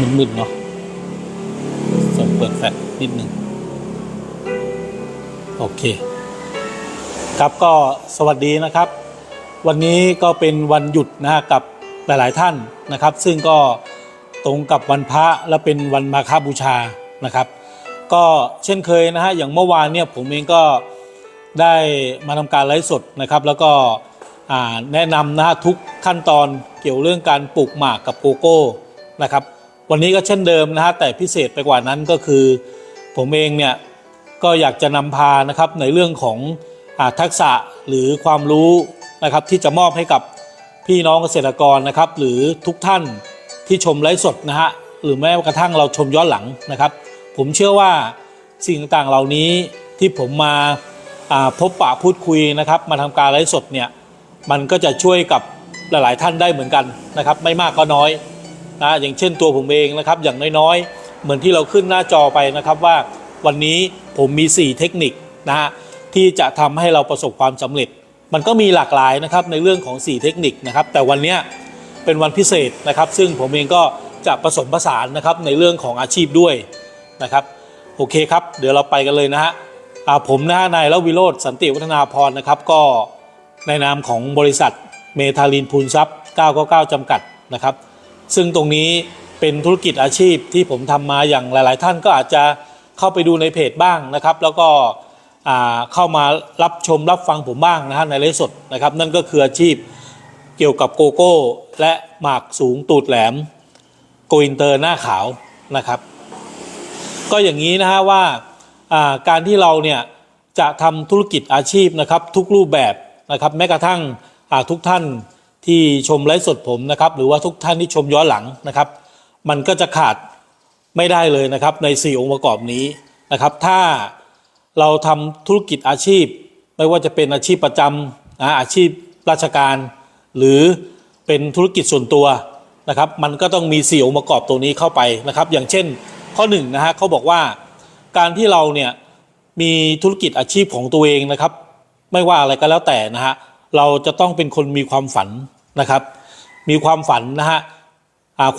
มึนๆเนาะส่งเปิดแฟลชนิดนึง โอเค ครับก็สวัสดีนะครับ วันนี้ก็เป็นวันหยุดนะฮะกับหลายๆท่านนะครับ ซึ่งก็ตรงกับวันพระและเป็นวันมาฆบูชานะครับ ก็เช่นเคยนะฮะอย่างเมื่อวานเนี่ยผมเองก็ได้มาทำการไลฟ์สดนะครับ แล้วก็แนะนำนะฮะทุกขั้นตอนเกี่ยวเรื่องการปลูกหมากกับโกโก้นะครับ วันนี้ก็เช่นเดิมนะฮะแต่พิเศษไปกว่านั้นก็คือ ผมเองเนี่ยก็อยากจะนำพานะครับในเรื่องของอทักษะหรือความรู้นะครับที่จะมอบให้กับพี่น้องเกษตรกรนะครับ หรือทุกท่านที่ชมไลฟ์สดนะฮะหรือแม้กระทั่งเราชมย้อนหลังนะครับ ผมเชื่อว่าสิ่งต่างๆเหล่านี้ที่ผมมาพบปะพูดคุยนะครับมาทำการไลฟ์สดเนี่ยมันก็จะช่วยกับหลายๆท่านได้เหมือนกันนะครับ ไม่มากก็น้อย นะอย่างเช่นตัวผมเองนะครับอย่างน้อยๆ เหมือนที่เราขึ้นหน้าจอไปนะครับว่าวันนี้ผมมี 4 เทคนิคนะฮะที่จะทำให้เราประสบความสำเร็จ มันก็มีหลากหลายนะครับในเรื่องของ 4 เทคนิคนะครับแต่วันนี้เป็นวันพิเศษนะครับ ซึ่งผมเองก็จะผสมผสานนะครับในเรื่องของอาชีพด้วยนะครับโอเคครับ เดี๋ยวเราไปกันเลยนะฮะผมนะฮะนายละวิโรธสันติวัฒนาพรนะครับ ก็ในนามของบริษัทเมทาลินพูนทรัพย์ 999 จำกัดนะครับ ซึ่งตรงนี้เป็นธุรกิจอาชีพที่ผมทำมาอย่างหลาย ๆ ท่านก็อาจจะเข้าไปดูในเพจบ้างนะครับ แล้วก็เข้ามารับชมรับฟังผมบ้างนะฮะในไลฟ์สดนะครับ นั่นก็คืออาชีพเกี่ยวกับโกโก้ และหมากสูงตูดแหลมโกอินเตอร์หน้าขาวนะครับ ก็อย่างนี้นะฮะว่าการที่เราเนี่ยจะทำธุรกิจอาชีพนะครับทุกรูปแบบนะครับแม้กระทั่งทุกท่าน ที่ชมไลฟ์สดผมนะครับ หรือว่าทุกท่านที่ชมย้อนหลังนะครับ มันก็จะขาดไม่ได้เลยนะครับ ใน 4 องค์ประกอบนี้นะครับ ถ้าเราทำธุรกิจอาชีพ ไม่ว่าจะเป็นอาชีพประจำนะอาชีพราชการ หรือเป็นธุรกิจส่วนตัวนะครับ มันก็ต้องมี 4 องค์ประกอบตัวนี้เข้าไปนะครับ อย่างเช่นข้อหนึ่งนะฮะเขาบอกว่าการที่เราเนี่ยมีธุรกิจอาชีพของตัวเองนะครับ ไม่ว่าอะไรก็แล้วแต่นะฮะเราจะต้องเป็นคนมีความฝัน นะครับ มีความฝันนะฮะ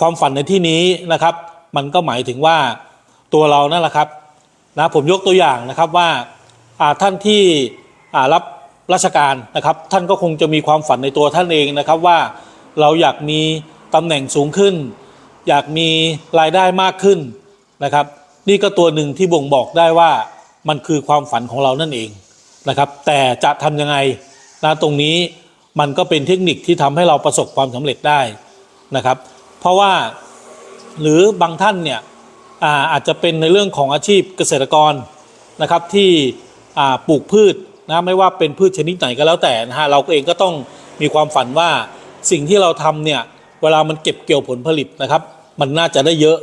ความฝันในที่นี้นะครับ มันก็หมายถึงว่าตัวเรานั่นแหละครับนะผมยกตัวอย่างนะครับว่าท่านที่รับราชการนะครับ ท่านก็คงจะมีความฝันในตัวท่านเองนะครับว่าเราอยากมีตำแหน่งสูงขึ้น อยากมีรายได้มากขึ้นนะครับ นี่ก็ตัวหนึ่งที่บ่งบอกได้ว่ามันคือความฝันของเรานั่นเองนะครับ แต่จะทำยังไงนะตรงนี้ มันก็เป็นเทคนิคที่ทำให้เราประสบความสำเร็จได้นะครับ เพราะว่าหรือบางท่านเนี่ยอาอาจจะเป็นในเรื่องของอาชีพเกษตรกรนะครับที่ปลูกพืชนะไม่ว่าเป็นพืชชนิดไหนก็แล้วแต่นะฮะเราเองก็ต้องมีความฝันว่าสิ่งที่เราทำเนี่ยเวลามันเก็บเกี่ยวผลผลิตนะครับ มันน่าจะได้เยอะ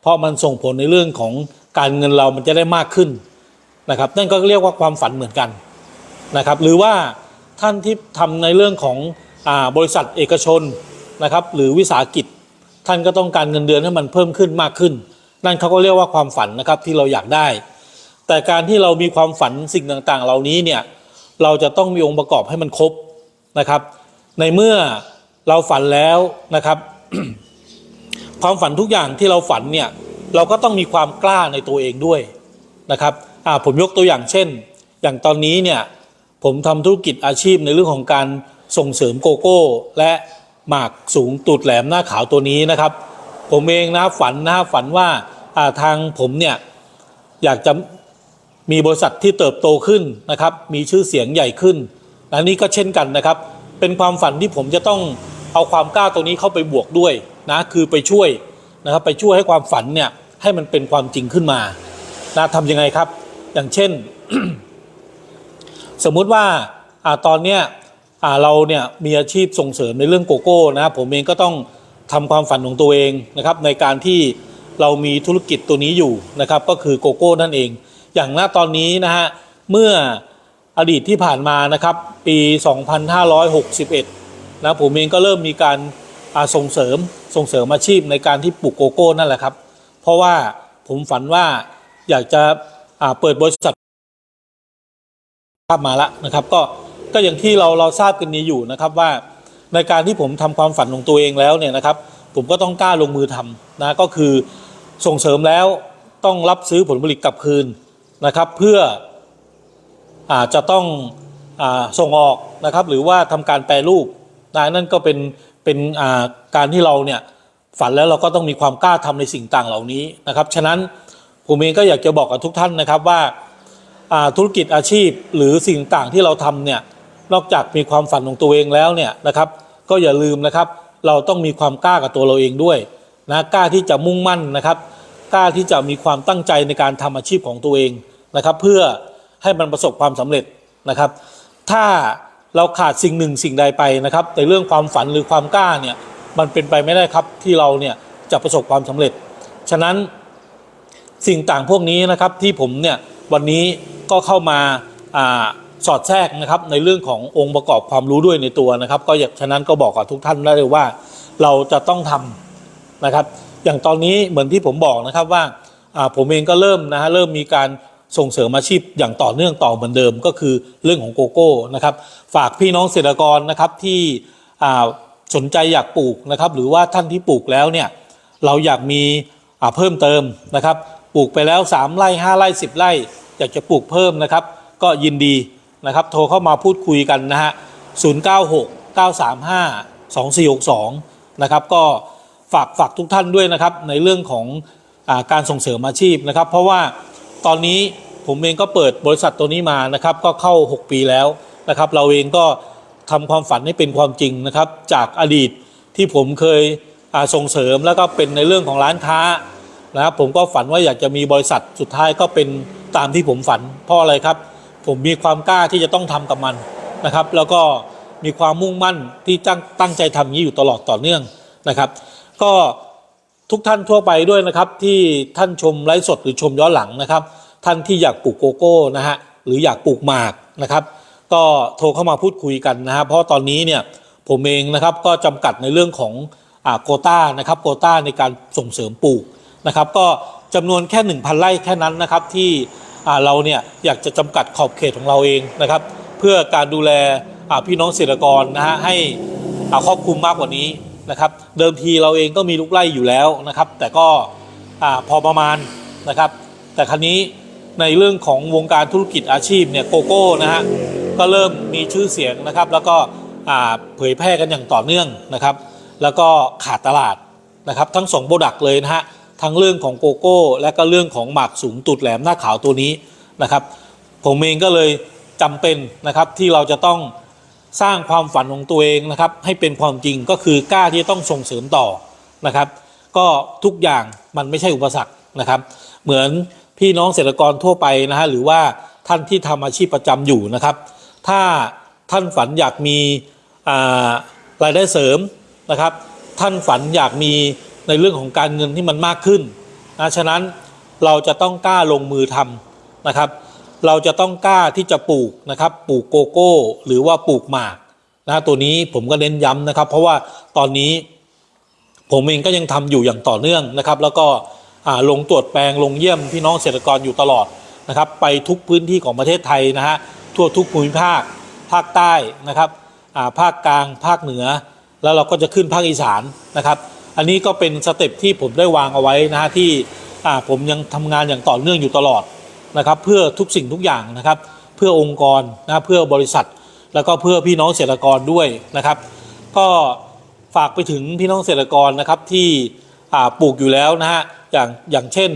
เพราะมันส่งผลในเรื่องของการเงินเรามันจะได้มากขึ้นนะครับ นั่นก็เรียกว่าความฝันเหมือนกันนะครับ หรือว่า ท่านที่ทำในเรื่องของอบริษัทเอกชนนะครับ หรือวิสาหกิจ ท่านก็ต้องการเงินเดือนให้มันเพิ่มขึ้นมากขึ้น นั่นเขาก็เรียกว่าความฝันนะครับที่เราอยากได้ แต่การที่เรามีความฝันสิ่งต่างๆ เหล่านี้เนี่ยเราจะต้องมีองค์ประกอบให้มันครบนะครับ ในเมื่อเราฝันแล้วนะครับความฝันทุกอย่างที่เราฝันเนี่ยเราก็ต้องมีความกล้าในตัวเองด้วยนะครับผมยกตัวอย่างเช่น อย่างตอนนี้เนี่ย ผมทำธุรกิจอาชีพในเรื่องของการส่งเสริมโกโก้ และหมากสูงตูดแหลมหน้าขาวตัวนี้นะครับ ผมเองนะฝันนะฝันว่าาทางผมเนี่ยอยากจะมีบริษัทที่เติบโตขึ้นนะครับ มีชื่อเสียงใหญ่ขึ้นอันนี้ก็เช่นกันนะครับ เป็นความฝันที่ผมจะต้องเอาความกล้าตรงนี้เข้าไปบวกด้วยนะคือไปช่วยนะครับไปช่วยให้ความฝันเนี่ยให้มันเป็นความจริงขึ้นมานะทำยังไงครับ อย่างเช่น สมมุติว่าอตอนเนี้ยเราเนี่ยมีอาชีพส่งเสริมในเรื่องโกโก้นะครับผมเองก็ต้องทำความฝันของตัวเองนะครับในการที่เรามีธุรกิจตัวนี้อยู่นะครับก็คือโกโก้นั่นเอง อย่างณตอนนี้นะฮะเมื่ออดีตที่ผ่านมานะครับปี 2561นะผมเองก็เริ่มมีการส่งเสริมส่งเสริมอาชีพในการที่ปลูกโกโก้นั่นแหละครับ เพราะว่าผมฝันว่าอยากจะเปิดบริษัท ภาพมาละนะครับก็ก็อย่างที่เราเราทราบกันนี้อยู่นะครับว่าในการที่ผมทำความฝันของตัวเองแล้วเนี่ยนะครับ ผมก็ต้องกล้าลงมือทำนะก็คือส่งเสริมแล้วต้องรับซื้อผลผลิตกลับคืนนะครับ เพื่ออาจะต้องอาส่งออกนะครับ หรือว่าทำการแปรรูปนะนั่นก็เป็นเป็นอ่าการที่เราเนี่ยฝันแล้วเราก็ต้องมีความกล้าทำในสิ่งต่างเหล่านี้นะครับ ฉะนั้นผมเองก็อยากจะบอกกับทุกท่านนะครับว่า ธุรกิจอาชีพหรือสิ่งต่างที่เราทำเนี่ยนอกจากมีความฝันของตัวเองแล้วเนี่ยนะครับก็อย่าลืมนะครับ เราต้องมีความกล้ากับตัวเราเองด้วยนะกล้าที่จะมุ่งมั่นนะครับกล้าที่จะมีความตั้งใจในการทำอาชีพของตัวเองนะครับ เพื่อให้มันประสบความสำเร็จนะครับ ถ้าเราขาดสิ่งหนึ่งสิ่งใดไปนะครับในเรื่องความฝันหรือความกล้าเนี่ยมันเป็นไปไม่ได้ครับที่เราเนี่ยจะประสบความสำเร็จ ฉะนั้นสิ่งต่างพวกนี้นะครับที่ผมเนี่ยวันนี้ ก็เข้ามาอสอดแทรกนะครับในเรื่องขององค์ประกอบความรู้ด้วยในตัวนะครับ ก็อยากฉะนั้นก็บอกกับทุกท่านได้เลยว่า เราจะต้องทำนะครับ อย่างตอนนี้เหมือนที่ผมบอกนะครับว่าผมเองก็เริ่มนะฮะเริ่มมีการส่งเสริมอาชีพอย่างต่อเนื่องต่อเหมือนเดิมก็คือเรื่องของโกโก้นะครับ ฝากพี่น้องเกษตรกรนะครับที่สนใจอยากปลูกนะครับ หรือว่าท่านที่ปลูกแล้วเนี่ยเราอยากมีเพิ่มเติมนะครับ ปลูกไปแล้ว 3 ไร่ 5 ไร่ 10 ไร่ อยากจะปลูกเพิ่มนะครับ ก็ยินดีนะครับ โทรเข้ามาพูดคุยกันนะฮะ 096 935 2462 นะครับ ก็ฝากฝากทุกท่านด้วยนะครับ ในเรื่องของอาการส่งเสริมอาชีพนะครับ เพราะว่าตอนนี้ผมเองก็เปิดบริษัทตัวนี้มานะครับ ก็เข้า 6 ปีแล้วนะครับ เราเองก็ทำความฝันให้เป็นความจริงนะครับ จากอดีตที่ผมเคยส่งเสริมแล้วก็เป็นในเรื่องของร้านค้านะครับผมก็ฝันว่าอยากจะมีบริษัทสุดท้ายก็เป็น ตามที่ผมฝัน เพราะอะไรครับ ผมมีความกล้าที่จะต้องทำกับมันนะครับ แล้วก็มีความมุ่งมั่นที่ตั้งตั้งใจทำอย่างนี้อยู่ตลอดต่อเนื่องนะครับ ก็ทุกท่านทั่วไปด้วยนะครับที่ท่านชมไลฟ์สดหรือชมย้อนหลังนะครับ ท่านที่อยากปลูกโกโก้นะฮะหรืออยากปลูกหมากนะครับ ก็โทรเข้ามาพูดคุยกันนะฮะเพราะตอนนี้เนี่ยผมเองนะครับก็จำกัดในเรื่องของอ่าโกต้านะครับโกต้าในการส่งเสริมปลูกนะครับ ก็จำนวนแค่ 1,000ไร่แค่นั้นนะครับที่ เราเนี่ยอยากจะจำกัดขอบเขตของเราเองนะครับ เพื่อการดูแลพี่น้องเกษตรกรนะฮะให้ครอบคลุมมากกว่านี้นะครับ เดิมทีเราเองก็มีลูกไร่อยู่แล้วนะครับ แต่ก็พอประมาณนะครับ แต่ครั้นี้ในเรื่องของวงการธุรกิจอาชีพเนี่ยโกโก้นะฮะก็เริ่มมีชื่อเสียงนะครับ แล้วก็เผยแพร่กันอย่างต่อเนื่องนะครับ แล้วก็ขาดตลาดนะครับ ทั้งสองโปรดักต์เลยนะฮะ ทั้งเรื่องของโกโก้ และก็เรื่องของหมากสูงตูดแหลมหน้าขาวตัวนี้นะครับ ผมเองก็เลยจำเป็นนะครับที่เราจะต้องสร้างความฝันของตัวเองนะครับ ให้เป็นความจริงก็คือกล้าที่ต้องส่งเสริมต่อนะครับ ก็ทุกอย่างมันไม่ใช่อุปสรรคนะครับ เหมือนพี่น้องเกษตรกรทั่วไปนะฮะหรือว่าท่านที่ทำอาชีพประจำอยู่นะครับ ถ้าท่านฝันอยากมีารายได้เสริมนะครับ ท่านฝันอยากมี ในเรื่องของการเงินที่มันมากขึ้นนะฉะนั้นเราจะต้องกล้าลงมือทำนะครับ เราจะต้องกล้าที่จะปลูกนะครับ ปลูกโกโก้ หรือว่าปลูกหมากนะตัวนี้ผมก็เน้นย้ำนะครับ เพราะว่าตอนนี้ผมเองก็ยังทำอยู่อย่างต่อเนื่องนะครับ แล้วก็ลงตรวจแปลงลงเยี่ยมพี่น้องเกษตรกรอยู่ตลอดนะครับ ไปทุกพื้นที่ของประเทศไทยนะฮะทั่วทุกภูมิภาค ภาคใต้นะครับภาคกลางภาคเหนือ แล้วเราก็จะขึ้นภาคอีสานนะครับ อันนี้ก็เป็นสเต็ปที่ผมได้วางเอาไว้นะฮะที่ผมยังทำงานอย่างต่อเนื่องอยู่ตลอดนะครับเพื่อทุกสิ่งทุกอย่างนะครับเพื่อองค์กรนะเพื่อบริษัท แล้วก็เพื่อพี่น้องเกษตรกรด้วยนะครับ ก็ฝากไปถึงพี่น้องเกษตรกรนะครับที่ปลูกอยู่แล้วนะฮะอย่างอย่างเช่น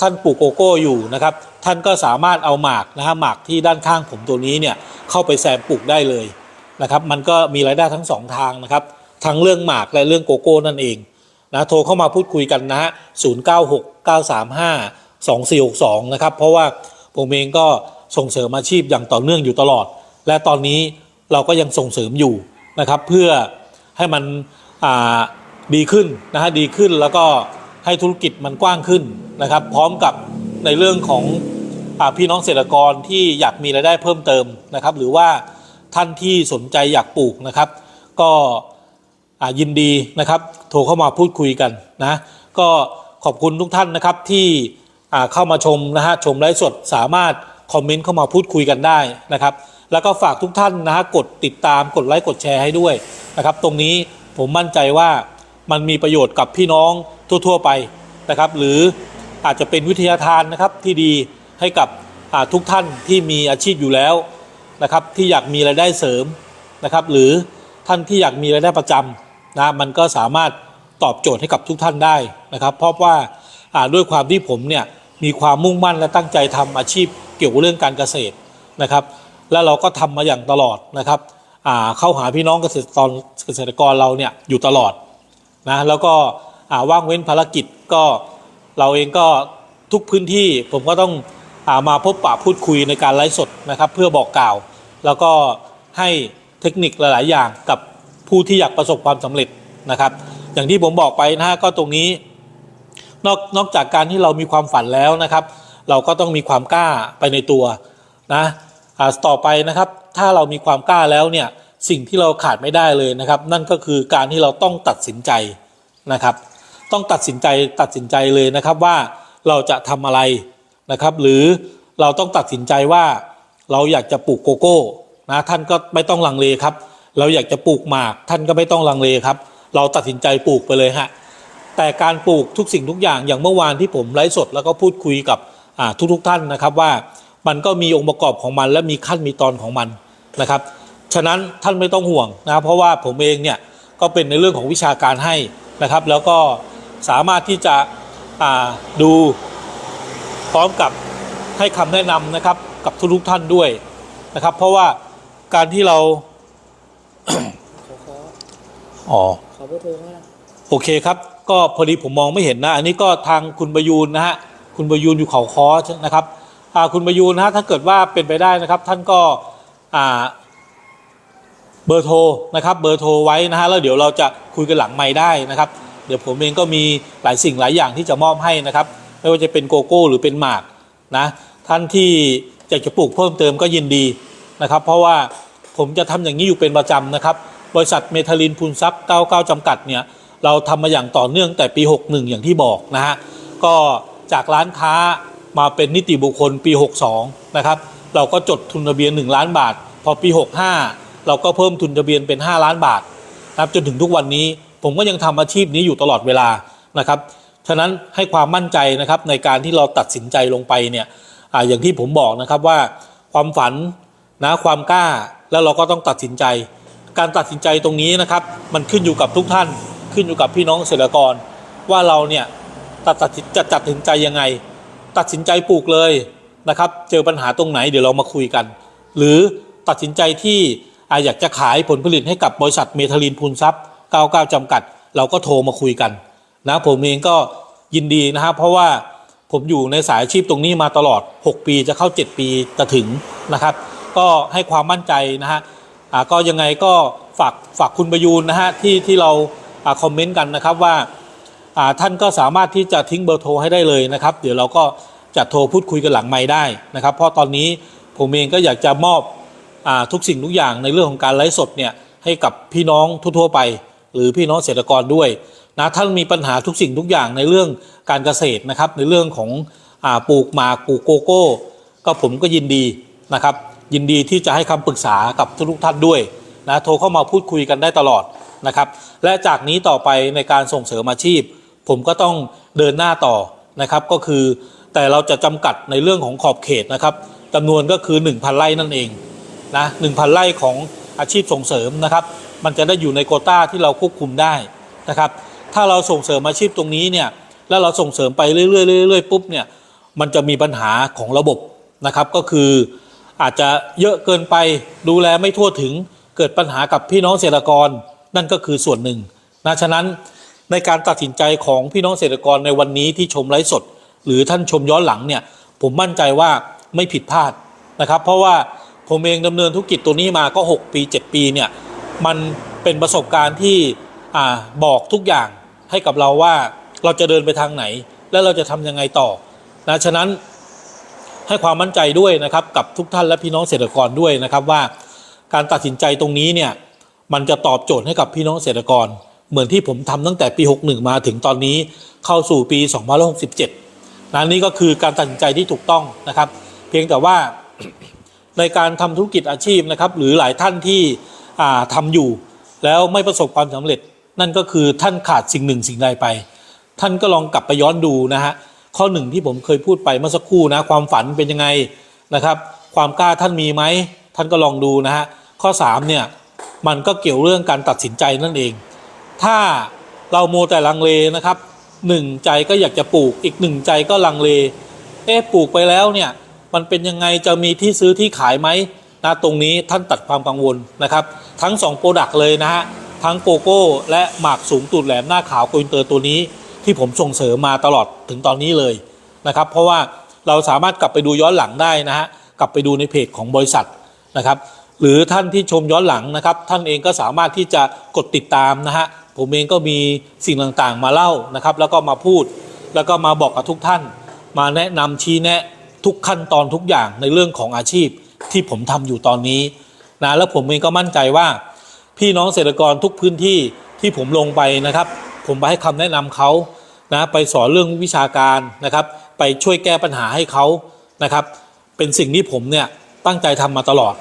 ท่านปลูกโกโก้อยู่นะครับ ท่านก็สามารถเอาหมากนะฮะหมากที่ด้านข้างผมตัวนี้เนี่ยเข้าไปแซมปลูกได้เลยนะครับ มันก็มีรายได้ทั้งสองทางนะครับ ทั้งเรื่องหมากและเรื่องโกโก้นั่นเอง นะโทรเข้ามาพูดคุยกันนะฮะ0 9 6 9 3 5 2 4 6 2นะครับ เพราะว่าผมเองก็ส่งเสริมอาชีพอย่างต่อเนื่องอยู่ตลอด และตอนนี้เราก็ยังส่งเสริมอยู่นะครับ เพื่อให้มันดีขึ้นนะฮะดีขึ้นแล้วก็ให้ธุรกิจมันกว้างขึ้นนะครับ พร้อมกับในเรื่องของอพี่น้องเกษตรกรที่อยากมีรายได้เพิ่มเติมนะครับ หรือว่าท่านที่สนใจอยากปลูกนะครับ ก็ ยินดีนะครับ โทรเข้ามาพูดคุยกันนะ ก็ขอบคุณทุกท่านนะครับที่เข้ามาชมนะฮะชมไลฟ์สดสามารถคอมเมนต์เข้ามาพูดคุยกันได้นะครับ แล้วก็ฝากทุกท่านนะฮะกดติดตามกดไลค์กดแชร์ให้ด้วยนะครับ ตรงนี้ผมมั่นใจว่ามันมีประโยชน์กับพี่น้องทั่ว ๆ ไปนะครับ หรืออาจจะเป็นวิทยาทานนะครับที่ดีให้กับทุกท่านที่มีอาชีพอยู่แล้วนะครับ ที่อยากมีรายได้เสริมนะครับ หรือท่านที่อยากมีรายได้ประจำ นะมันก็สามารถตอบโจทย์ให้กับทุกท่านได้นะครับ เพราะว่าด้วยความที่ผมเนี่ยมีความมุ่งมั่นและตั้งใจทำอาชีพเกี่ยวกับเรื่องการเกษตรนะครับ แล้วเราก็ทำมาอย่างตลอดนะครับเข้าหาพี่น้องเกษตรกรเกษตรกรเราเนี่ยอยู่ตลอดนะแล้วก็ว่างเว้นภารกิจก็เราเองก็ทุกพื้นที่ผมก็ต้องอามาพบปะพูดคุยในการไลฟ์สดนะครับ เพื่อบอกกล่าว แล้วก็ให้เทคนิคหลาย ๆ อย่างกับ ผู้ที่อยากประสบความสำเร็จนะครับ อย่างที่ผมบอกไปนะฮะก็ตรงนี้นอกนอกจากการที่เรามีความฝันแล้วนะครับ เราก็ต้องมีความกล้าไปในตัวนะต่อไปนะครับ ถ้าเรามีความกล้าแล้วเนี่ยสิ่งที่เราขาดไม่ได้เลยนะครับ นั่นก็คือการที่เราต้องตัดสินใจนะครับ ต้องตัดสินใจตัดสินใจเลยนะครับว่าเราจะทำอะไรนะครับ หรือเราต้องตัดสินใจว่าเราอยากจะปลูกโกโก้นะท่านก็ไม่ต้องลังเลครับ เราอยากจะปลูกหมาก ท่านก็ไม่ต้องลังเลครับ เราตัดสินใจปลูกไปเลยฮะแต่การปลูกทุกสิ่งทุกอย่างอย่างเมื่อวานที่ผมไลฟ์สดแล้วก็พูดคุยกับอ่าทุกๆท่านนะครับว่ามันก็มีองค์ประกอบของมันและมีขั้นมีตอนของมันนะครับ ฉะนั้นท่านไม่ต้องห่วงนะเพราะว่าผมเองเนี่ยก็เป็นในเรื่องของวิชาการให้นะครับ แล้วก็สามารถที่จะดูพร้อมกับให้คำแนะนำนะครับกับทุกๆท่านด้วยนะครับ เพราะว่าการที่เรา อขออ๋อขอเบอร์โทรเขานะโอเคครับ ก็พอดีผมมองไม่เห็นนะ อันนี้ก็ทางคุณประยูนนะฮะ คุณประยูนอยู่เขาคอนะครับอ่าคุณประยูนนะฮะถ้าเกิดว่าเป็นไปได้นะครับ ท่านก็อ่าเบอร์โทรนะครับเบอร์โทรไว้นะฮะแล้วเดี๋ยวเราจะคุยกันหลังไม่ได้นะครับ เดี๋ยวผมเองก็มีหลายสิ่งหลายอย่างที่จะมอบให้นะครับ ไม่ว่าจะเป็นโกโก้หรือเป็นหมากนะท่านที่อยากจะปลูกเพิ่มเติมก็ยินดีนะครับ เพราะว่า ผมจะทำอย่างนี้อยู่เป็นประจำนะครับ บริษัทเมทาลินพูนซับ99 จำกัดเนี่ยเราทำมาอย่างต่อเนื่องแต่ปี 61 อย่างที่บอกนะฮะก็จากร้านค้ามาเป็นนิติบุคคลปี 62 นะครับ เราก็จดทุนทะเบียน 1 ล้านบาท พอปี 65 เราก็เพิ่มทุนทะเบียนเป็น 5 ล้านบาทนะครับจนถึงทุกวันนี้ผมก็ยังทำอาชีพนี้อยู่ตลอดเวลานะครับฉะนั้นให้ความมั่นใจนะครับในการที่เราตัดสินใจลงไปเนี่ยออย่างที่ผมบอกนะครับว่าความฝันนะความกล้า แล้วเราก็ต้องตัดสินใจ การตัดสินใจตรงนี้นะครับ มันขึ้นอยู่กับทุกท่านขึ้นอยู่กับพี่น้องเกษตรกร ว่าเราเนี่ยตัดตัดสินจะตัดสินใจยังไง ตัดสินใจปลูกเลยนะครับ เจอปัญหาตรงไหนเดี๋ยวเรามาคุยกัน หรือตัดสินใจที่อาอยากจะขายผลผลิตให้กับบริษัทเมทาลินพูนซับ99 จำกัด เราก็โทรมาคุยกันนะผมเองก็ยินดีนะครับ เพราะว่าผมอยู่ในสายอาชีพตรงนี้มาตลอด 6 ปีจะเข้า 7 ปีจะถึงนะครับ ก็ให้ความมั่นใจนะฮะก็ยังไงก็ฝากฝากคุณประยูนนะฮะที่ที่เราอคอมเมนต์กันนะครับว่าท่านก็สามารถที่จะทิ้งเบอร์โทรให้ได้เลยนะครับ เดี๋ยวเราก็จะโทรพูดคุยกันหลังไม้ได้นะครับ เพราะตอนนี้ผมเองก็อยากจะมอบอทุกสิ่งทุกอย่างในเรื่องของการไลฟ์สดเนี่ยให้กับพี่น้องทั่วๆไป หรือพี่น้องเกษตรกรด้วยนะท่านมีปัญหาทุกสิ่งทุกอย่างในเรื่องการเกษตรนะครับ ในเรื่องของอปลูกหมากปลูกโกโก้ ก็ผมก็ยินดีนะครับ ยินดีที่จะให้คำปรึกษากับทุกท่านด้วยนะโทรเข้ามาพูดคุยกันได้ตลอดนะครับ และจากนี้ต่อไปในการส่งเสริมอาชีพ ผมก็ต้องเดินหน้าต่อนะครับ ก็คือแต่เราจะจำกัดในเรื่องของขอบเขตนะครับจำนวนก็คือ 1,000ไร่นั่นเองนะ1,000ไร่ของอาชีพส่งเสริมนะครับ มันจะได้อยู่ในโควต้าที่เราควบคุมได้นะครับ ถ้าเราส่งเสริมอาชีพตรงนี้เนี่ยแล้วเราส่งเสริมไปเรื่อยๆเรื่อยๆปุ๊บเนี่ยมันจะมีปัญหาของระบบนะครับก็คือ อาจจะเยอะเกินไปดูแลไม่ทั่วถึงเกิดปัญหากับพี่น้องเกษตรกรนั่นก็คือส่วนหนึ่งนะฉะนั้นในการตัดสินใจของพี่น้องเกษตรกรในวันนี้ที่ชมไลฟ์สด หรือท่านชมย้อนหลังเนี่ยผมมั่นใจว่าไม่ผิดพลาดนะครับ เพราะว่าผมเองดำเนินธุรกิจตัวนี้มาก็ 6 ปี 7 ปีเนี่ยมันเป็นประสบการณ์ที่อบอกทุกอย่างให้กับเราว่าเราจะเดินไปทางไหน และเราจะทำยังไงต่อนะฉะนั้น ให้ความมั่นใจด้วยนะครับกับทุกท่านและพี่น้องเกษตรกรด้วยนะครับว่า การตัดสินใจตรงนี้เนี่ยมันจะตอบโจทย์ให้กับพี่น้องเกษตรกร เหมือนที่ผมทำตั้งแต่ปี 61 มาถึงตอนนี้เข้าสู่ปี2567นะนี่ก็คือการตัดสินใจที่ถูกต้องนะครับ เพียงแต่ว่าในการทำธุรกิจอาชีพนะครับ หรือหลายท่านที่อ่าทำอยู่ แล้วไม่ประสบความสำเร็จ นั่นก็คือท่านขาดสิ่งหนึ่งสิ่งใดไป ท่านก็ลองกลับไปย้อนดูนะฮะ ข้อหนึ่งที่ผมเคยพูดไปเมื่อสักครู่นะความฝันเป็นยังไงนะครับ ความกล้าท่านมีไหมท่านก็ลองดูนะฮะข้อ3เนี่ยมันก็เกี่ยวเรื่องการตัดสินใจนั่นเอง ถ้าเราโมแต่ลังเลนะครับหนึ่งใจก็อยากจะปลูกอีกหนึ่งใจก็ลังเล เอ๊ะปลูกไปแล้วเนี่ยมันเป็นยังไงจะมีที่ซื้อที่ขายไหมนะตรงนี้ท่านตัดความกังวลนะครับ ทั้ง2โปรดักต์เลยนะฮะทั้งโกโก้และหมากสูงตูดแหลมหน้าขาวโกอินเตอร์ตัวนี้ ที่ผมส่งเสริมมาตลอดถึงตอนนี้เลยนะครับ เพราะว่าเราสามารถกลับไปดูย้อนหลังได้นะฮะกลับไปดูในเพจของบริษัทนะครับหรือท่านที่ชมย้อนหลังนะครับ ท่านเองก็สามารถที่จะกดติดตามนะฮะผมเองก็มีสิ่งต่างๆมาเล่านะครับ แล้วก็มาพูดแล้วก็มาบอกกับทุกท่าน มาแนะนำชี้แนะทุกขั้นตอนทุกอย่างในเรื่องของอาชีพที่ผมทำอยู่ตอนนี้นะแล้วผมเองก็มั่นใจว่า พี่น้องเกษตรกรทุกพื้นที่ที่ผมลงไปนะครับ ผมไปให้คำแนะนำเขา นะไปสอนเรื่องวิชาการนะครับ ไปช่วยแก้ปัญหาให้เขานะครับ เป็นสิ่งที่ผมเนี่ยตั้งใจทำมาตลอด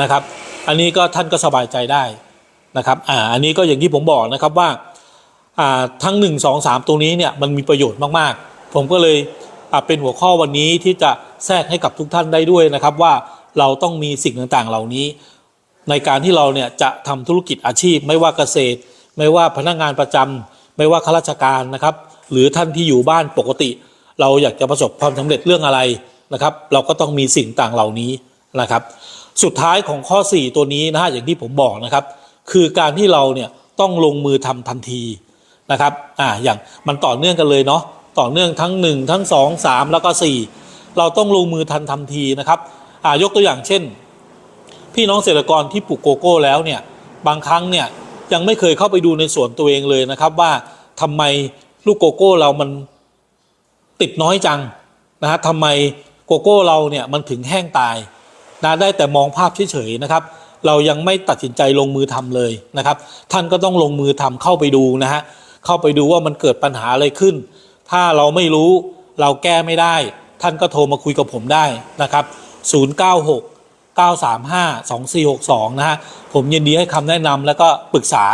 นะครับ อันนี้ก็ท่านก็สบายใจได้นะครับอ่าอันนี้ก็อย่างที่ผมบอกนะครับว่าอ่าทั้ง 1 2 3 ตรงนี้เนี่ยมันมีประโยชน์มากๆ ผมก็เลยอ่าเป็นหัวข้อวันนี้ที่จะแทรกให้กับทุกท่านได้ด้วยนะครับว่าเราต้องมีสิ่งต่างๆเหล่านี้ ในการที่เราเนี่ยจะทำธุรกิจอาชีพ ไม่ว่าเกษตร ไม่ว่าพนักงานประจำไม่ว่าข้าราชการนะครับ หรือท่านที่อยู่บ้านปกติ เราอยากจะประสบความสำเร็จเรื่องอะไรนะครับ เราก็ต้องมีสิ่งต่างเหล่านี้นะครับ สุดท้ายของข้อ 4 ตัวนี้นะฮะอย่างที่ผมบอกนะครับ คือการที่เราเนี่ยต้องลงมือทำทันทีนะครับอ่าอย่างมันต่อเนื่องกันเลยเนาะต่อเนื่องทั้ง 1 ทั้ง 2 3 แล้วก็ 4 เราต้องลงมือทันทันทีนะครับอ่ายกตัวอย่างเช่น พี่น้องเกษตรกรที่ปลูกโกโก้แล้วเนี่ยบางครั้งเนี่ยยังไม่เคยเข้าไปดูในสวนตัวเองเลยนะครับว่าทำไม ลูกโกโก้เรามันติดน้อยจังนะฮะทำไมโกโก้เราเนี่ยมันถึงแห้งตายนะได้แต่มองภาพเฉยๆนะครับ เรายังไม่ตัดสินใจลงมือทำเลยนะครับ ท่านก็ต้องลงมือทำเข้าไปดูนะฮะเข้าไปดูว่ามันเกิดปัญหาอะไรขึ้น ถ้าเราไม่รู้เราแก้ไม่ได้ ท่านก็โทรมาคุยกับผมได้นะครับ 096 935 2462 นะฮะผมยินดีให้คำแนะนำแล้วก็ปรึกษา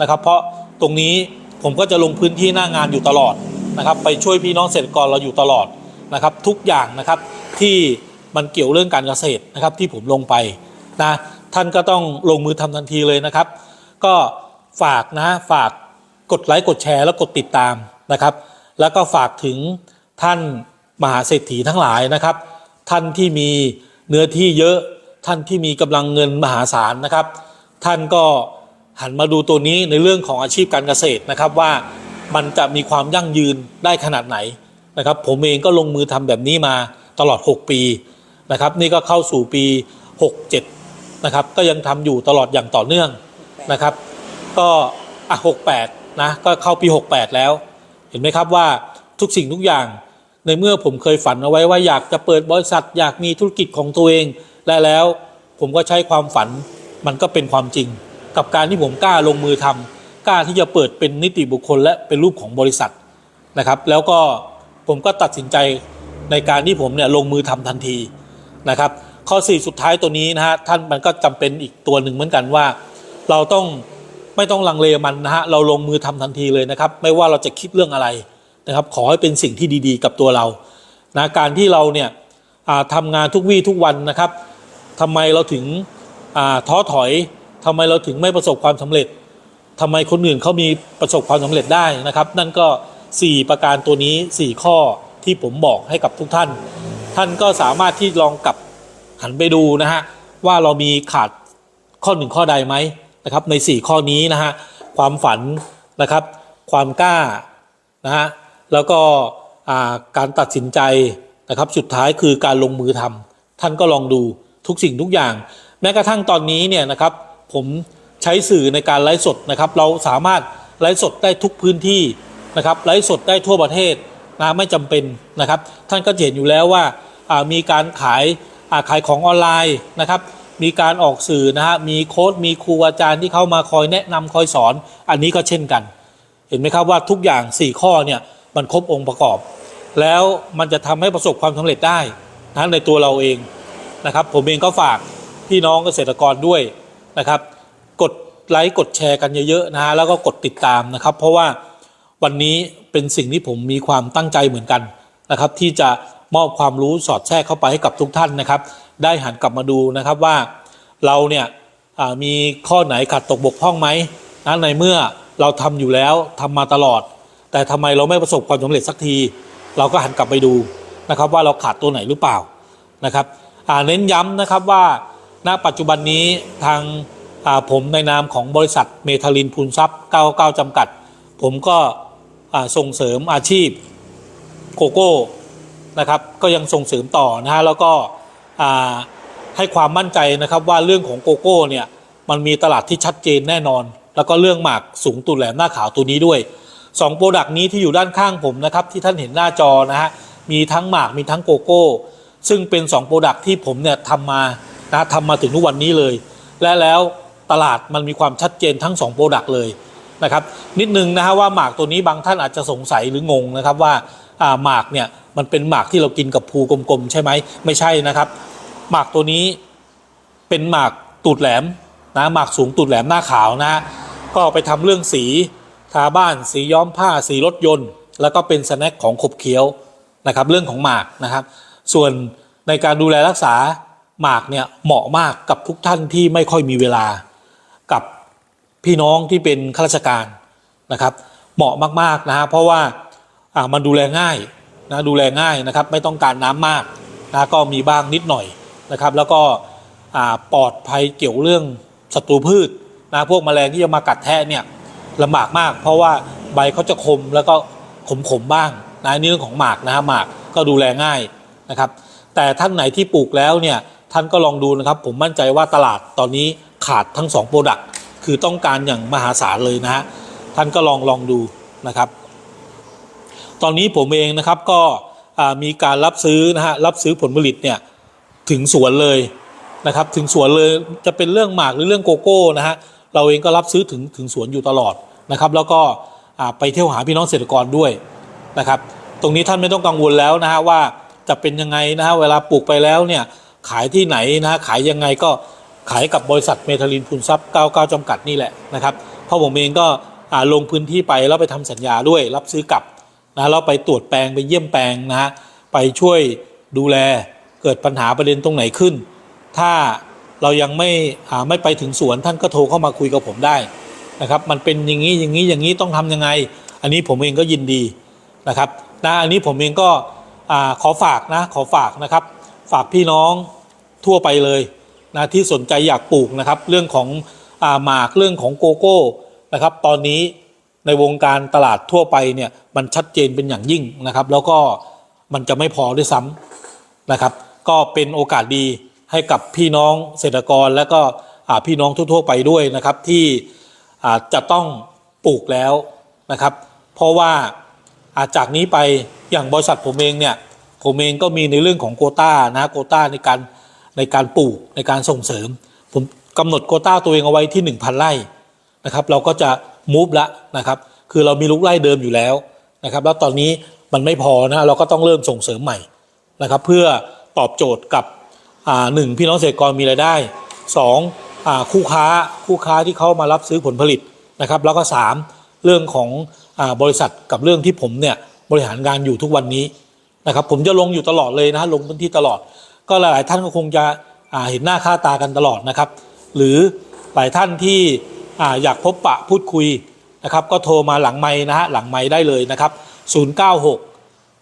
นะครับ เพราะตรงนี้ ผมก็จะลงพื้นที่หน้างานอยู่ตลอดนะครับ ไปช่วยพี่น้องเกษตรกรเราอยู่ตลอดนะครับ ทุกอย่างนะครับที่มันเกี่ยวเรื่องการเกษตรนะครับที่ผมลงไปนะท่านก็ต้องลงมือทำทันทีเลยนะครับ ก็ฝากนะฝากกดไลค์กดแชร์แล้วกดติดตามนะครับ แล้วก็ฝากถึงท่านมหาเศรษฐีทั้งหลายนะครับ ท่านที่มีเนื้อที่เยอะท่านที่มีกำลังเงินมหาศาลนะครับ ท่านก็ หันมาดูตัวนี้ในเรื่องของอาชีพการเกษตรนะครับว่ามันจะมีความยั่งยืนได้ขนาดไหนนะครับ ผมเองก็ลงมือทำแบบนี้มาตลอด 6 ปีนะครับ นี่ก็เข้าสู่ปี 67 นะครับ ก็ยังทำอยู่ตลอดอย่างต่อเนื่องนะครับ ก็อะ68 นะ ก็เข้าปี 68 แล้ว เห็นไหมครับว่าทุกสิ่งทุกอย่างในเมื่อผมเคยฝันเอาไว้ว่าอยากจะเปิดบริษัท อยากมีธุรกิจของตัวเองและแล้วผมก็ใช้ความฝันมันก็เป็นความจริง กับการที่ผมกล้าลงมือทำกล้าที่จะเปิดเป็นนิติบุคคล และเป็นรูปของบริษัทนะครับ แล้วก็ผมก็ตัดสินใจในการที่ผมเนี่ยลงมือทำทันทีนะครับ ข้อ 4 สุดท้ายตัวนี้นะฮะท่านมันก็จำเป็นอีกตัวหนึ่งเหมือนกันว่า เราต้องไม่ต้องลังเลมันนะฮะเราลงมือทำทันทีเลยนะครับ ไม่ว่าเราจะคิดเรื่องอะไรนะครับ ขอให้เป็นสิ่งที่ดีๆ กับตัวเรานะการที่เราเนี่ยทำงานทุกวี่ทุกวันนะครับทำไมเราถึงท้อถอย ทำไมเราถึงไม่ประสบความสำเร็จทำไมคนอื่นเขามีประสบความสำเร็จได้นะครับ นั่นก็ 4 ประการตัวนี้ 4 ข้อที่ผมบอกให้กับทุกท่าน ท่านก็สามารถที่ลองกลับหันไปดูนะฮะว่าเรามีขาดข้อหนึ่งข้อใดไหมนะครับใน 4 ข้อนี้นะฮะความฝันนะครับ ความกล้านะฮะแล้วก็การตัดสินใจนะครับสุดท้ายคือการลงมือทำท่านก็ลองดูทุกสิ่งทุกอย่าง แม้กระทั่งตอนนี้เนี่ยนะครับ ผมใช้สื่อในการไลฟ์สดนะครับ เราสามารถไลฟ์สดได้ทุกพื้นที่นะครับไลฟ์สดได้ทั่วประเทศนะไม่จำเป็นนะครับ ท่านก็เห็นอยู่แล้วว่ามีการขายขายของออนไลน์นะครับ มีการออกสื่อนะฮะมีโค้ดมีครูอาจารย์ที่เข้ามาคอยแนะนำคอยสอน อันนี้ก็เช่นกัน เห็นไหมครับว่าทุกอย่าง 4 ข้อเนี่ยมันครบองค์ประกอบ แล้วมันจะทำให้ประสบความสำเร็จได้นะในตัวเราเองนะครับ ผมเองก็ฝากพี่น้องเกษตรกรด้วย นะครับ กดไลค์กดแชร์กันเยอะๆนะฮะแล้วก็กดติดตามนะครับ เพราะว่าวันนี้เป็นสิ่งที่ผมมีความตั้งใจเหมือนกันนะครับ ที่จะมอบความรู้สอดแทรกเข้าไปให้กับทุกท่านนะครับ ได้หันกลับมาดูนะครับว่าเราเนี่ยมีข้อไหนขัดตกบกพร่องไหมนะในเมื่อเราทำอยู่แล้วทำมาตลอด แต่ทำไมเราไม่ประสบความสำเร็จสักที เราก็หันกลับไปดูนะครับว่าเราขาดตัวไหนหรือเปล่านะครับเน้นย้ำนะครับว่า ณปัจจุบันนี้ทางาผมในนามของบริษัทเมทาลินพูนทรัพย์ 99 จำกัด ผมก็ส่งเสริมอาชีพโกโก้นะครับก็ยังส่งเสริมต่อนะฮะแล้วก็ให้ความมั่นใจนะครับว่าเรื่องของโกโก้เนี่ยมันมีตลาดที่ชัดเจนแน่นอน แล้วก็เรื่องหมากสูงตุ่นแหลมหน้าขาวตัวนี้ด้วยสองโปรดักต์นี้ที่อยู่ด้านข้างผมนะครับที่ท่านเห็นหน้าจอนะฮะมีทั้งหมากมีทั้งโกโก้ ซึ่งเป็น2โปรดักต์ที่ผมเนี่ยทำมา นะทำมาถึงทุกวันนี้เลย และแล้วตลาดมันมีความชัดเจนทั้ง2โปรดักต์เลยนะครับนิดนึงนะฮะว่าหมากตัวนี้บางท่านอาจจะสงสัยหรืองงนะครับว่าหมากเนี่ยมันเป็นหมากที่เรากินกับภูกลมๆใช่ไหมไม่ใช่นะครับ หมากตัวนี้เป็นหมากตูดแหลมนะหมากสูงตูดแหลมหน้าขาวนะฮะก็ไปทำเรื่องสีทาบ้านสีย้อมผ้าสีรถยนต์ แล้วก็เป็นสแน็คของขบเคี้ยวนะครับเรื่องของหมากนะครับ ส่วนในการดูแลรักษา หมากเนี่ยเหมาะมากกับทุกท่านที่ไม่ค่อยมีเวลากับพี่น้องที่เป็นข้าราชการนะครับ เหมาะมากๆนะฮะเพราะว่าอ่ามันดูแลง่ายนะดูแลง่ายนะครับ ไม่ต้องการน้ำมากนะก็มีบ้างนิดหน่อยนะครับ แล้วก็อ่าปลอดภัยเกี่ยวเรื่องศัตรูพืชนะพวกแมลงที่จะมากัดแทะเนี่ยลำบากมาก เพราะว่าใบเขาจะคมแล้วก็ขมๆบ้างนะนี่เรื่องของหมากนะฮะหมากก็ดูแลง่ายนะครับ แต่ท่านไหนที่ปลูกแล้วเนี่ย ท่านก็ลองดูนะครับ ผมมั่นใจว่าตลาดตอนนี้ขาดทั้ง2โปรดักต์คือต้องการอย่างมหาศาลเลยนะฮะท่านก็ลองลองดูนะครับ ตอนนี้ผมเองนะครับก็มีการรับซื้อนะฮะรับซื้อผลผลิตเนี่ยถึงสวนเลยนะครับ ถึงสวนเลยจะเป็นเรื่องหมากหรือเรื่องโกโก้นะฮะเราเองก็รับซื้อถึงถึงสวนอยู่ตลอดนะครับ แล้วก็ไปเที่ยวหาพี่น้องเกษตรกรด้วยนะครับ ตรงนี้ท่านไม่ต้องกังวลแล้วนะฮะว่าจะเป็นยังไงนะฮะเวลาปลูกไปแล้วเนี่ย ขายที่ไหนนะขายยังไงก็ขายกับบริษัทเมทาลินพูนทรัพย์ 99 จำกัดนี่แหละนะครับเพราะผมเองก็ลงพื้นที่ไปแล้วไปทำสัญญาด้วย รับซื้อกลับนะแล้วไปตรวจแปลงไปเยี่ยมแปลงนะฮะไปช่วยดูแลเกิดปัญหาประเด็นตรงไหนขึ้น ถ้าเรายังไม่ไม่ไปถึงสวนท่านก็โทรเข้ามาคุยกับผมได้นะครับ มันเป็นอย่างนี้อย่างนี้อย่างนี้ต้องทำยังไง อันนี้ผมเองก็ยินดีนะครับนะอันนี้ผมเองก็อขอฝากนะขอฝากนะครับ ฝากพี่น้องทั่วไปเลยนะที่สนใจอยากปลูกนะครับ เรื่องของอาหมากเรื่องของโกโก้นะครับ ตอนนี้ในวงการตลาดทั่วไปเนี่ยมันชัดเจนเป็นอย่างยิ่งนะครับ แล้วก็มันจะไม่พอด้วยซ้ำนะครับ ก็เป็นโอกาสดีให้กับพี่น้องเกษตรกรและก็พี่น้องทั่วๆไปด้วยนะครับที่จะต้องปลูกแล้วนะครับ เพราะว่าจากนี้ไปอย่างบริษัทผมเองเนี่ย ผมเองก็มีในเรื่องของโควต้านะโควต้าในการในการปลูกในการส่งเสริม ผมกำหนดโควต้าตัวเองเอาไว้ที่ 1,000ไร่นะครับ เราก็จะมูฟละนะครับ คือเรามีลูกไร่เดิมอยู่แล้วนะครับ แล้วตอนนี้มันไม่พอนะเราก็ต้องเริ่มส่งเสริมใหม่นะครับ เพื่อตอบโจทย์กับหนึ่งพี่น้องเกษตรกรมีรายได้สองอคู่ค้าคู่ค้าที่เขามารับซื้อผลผลิตนะครับ แล้วก็สามเรื่องของอบริษัทกับเรื่องที่ผมเนี่ยบริหารงานอยู่ทุกวันนี้ นะครับ ผมจะลงอยู่ตลอดเลยนะลงพื้นที่ตลอด ก็หลายๆท่านก็คงจะเห็นหน้าค่าตากันตลอดนะครับ หรือหลายท่านที่ออยากพบปะพูดคุยนะครับ ก็โทรมาหลังไม้นะฮะหลังไม้ได้เลยนะครับ 096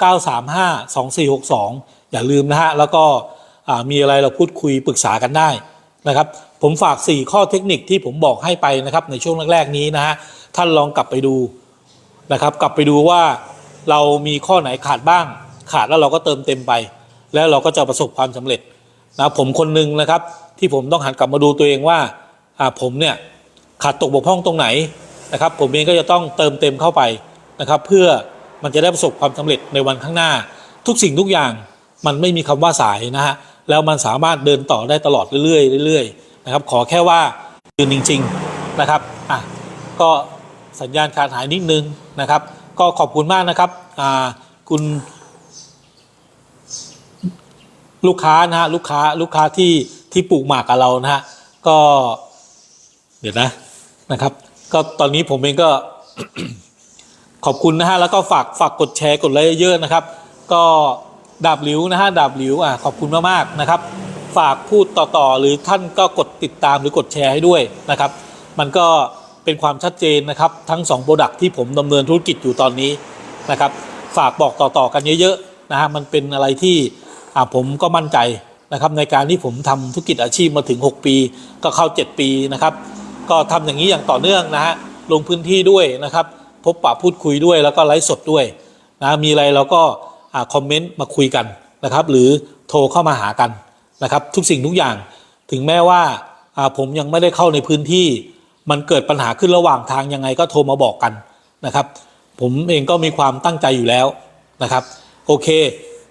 935-2462 อย่าลืมนะฮะแล้วก็มีอะไรเราพูดคุยปรึกษากันได้นะครับ ผมฝาก 4 ข้อเทคนิคที่ผมบอกให้ไปนะครับ ในช่วงแรกๆนี้นะฮะท่านลองกลับไปดูนะครับ กลับไปดูว่าเรามีข้อไหนขาดบ้าง ขาดแล้วเราก็เติมเต็มไป แล้วเราก็จะประสบความสำเร็จนะผมคนหนึ่งนะครับ ที่ผมต้องหันกลับมาดูตัวเองว่าผมเนี่ยขาดตกบกพร่องตรงไหนนะครับ ผมเองก็จะต้องเติมเต็มเข้าไปนะครับ เพื่อมันจะได้ประสบความสำเร็จในวันข้างหน้า ทุกสิ่งทุกอย่างมันไม่มีคำว่าสายนะฮะแล้วมันสามารถเดินต่อได้ตลอดเรื่อยๆเรื่อยๆนะครับ ขอแค่ว่ายืนจริง ๆนะครับอะก็สัญญาณขาดหายนิดนึงนะครับ ก็ขอบคุณมากนะครับอ่าคุณ ลูกค้านะฮะลูกค้าลูกค้าที่ที่ปลูกหมากกับเรานะฮะก็เดี๋ยวนะนะครับ ก็ตอนนี้ผมเองก็ขอบคุณนะฮะแล้วก็ฝากฝากกดแชร์กดไลค์เยอะๆนะครับ ก็ดาบหลิวนะฮะดาบหลิวอะขอบคุณมากๆนะครับ ฝากพูดต่อๆ หรือท่านก็กดติดตามหรือกดแชร์ให้ด้วยนะครับ มันก็เป็นความชัดเจนนะครับ ทั้ง2โปรดักที่ผมดำเนินธุรกิจอยู่ตอนนี้นะครับ ฝากบอกต่อๆกันเยอะๆนะฮะมันเป็นอะไรที่ ผมก็มั่นใจนะครับในการที่ผมทำธุรกิจอาชีพมาถึง 6 ปี ก็เข้า 7 ปีนะครับ ก็ทำอย่างนี้อย่างต่อเนื่องนะฮะลงพื้นที่ด้วยนะครับ พบปะพูดคุยด้วยแล้วก็ไลฟ์สดด้วยนะมีอะไรเราก็อ่าคอมเมนต์มาคุยกันนะครับ หรือโทรเข้ามาหากันนะครับ ทุกสิ่งทุกอย่างถึงแม้ว่าอ่าผมยังไม่ได้เข้าในพื้นที่ มันเกิดปัญหาขึ้นระหว่างทางยังไงก็โทรมาบอกกันนะครับ ผมเองก็มีความตั้งใจอยู่แล้วนะครับ โอเค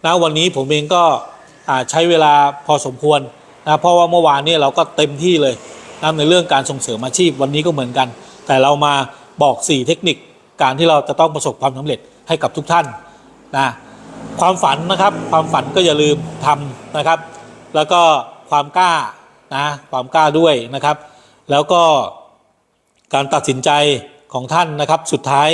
นะวันนี้ผมเองก็ใช้เวลาพอสมควรนะเพราะว่าเมื่อวานนี่ยเราก็เต็มที่เลยนะในเรื่องการส่งเสริมอาชีพวันนี้ก็เหมือนกัน แต่เรามาบอก 4 เทคนิคการที่เราจะต้องประสบความสำเร็จให้กับทุกท่านนะความฝันนะครับความฝันก็อย่าลืมทำนะครับ แล้วก็ความกล้านะความกล้าด้วยนะครับ แล้วก็การตัดสินใจของท่านนะครับ สุดท้าย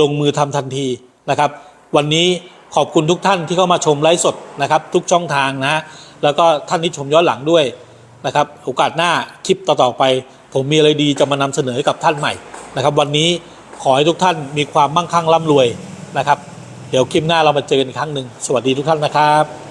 ลงมือทำทันทีนะครับ วันนี้ ขอบคุณทุกท่านที่เข้ามาชมไลฟ์สดนะครับ ทุกช่องทางนะ แล้วก็ท่านที่ชมย้อนหลังด้วยนะครับ โอกาสหน้าคลิปต่อๆไป ผมมีอะไรดีจะมานำเสนอให้กับท่านใหม่นะครับ วันนี้ขอให้ทุกท่านมีความมั่งคั่งร่ำรวยนะครับ เดี๋ยวคลิปหน้าเรามาเจอกันอีกครั้งหนึ่งสวัสดีทุกท่านนะครับ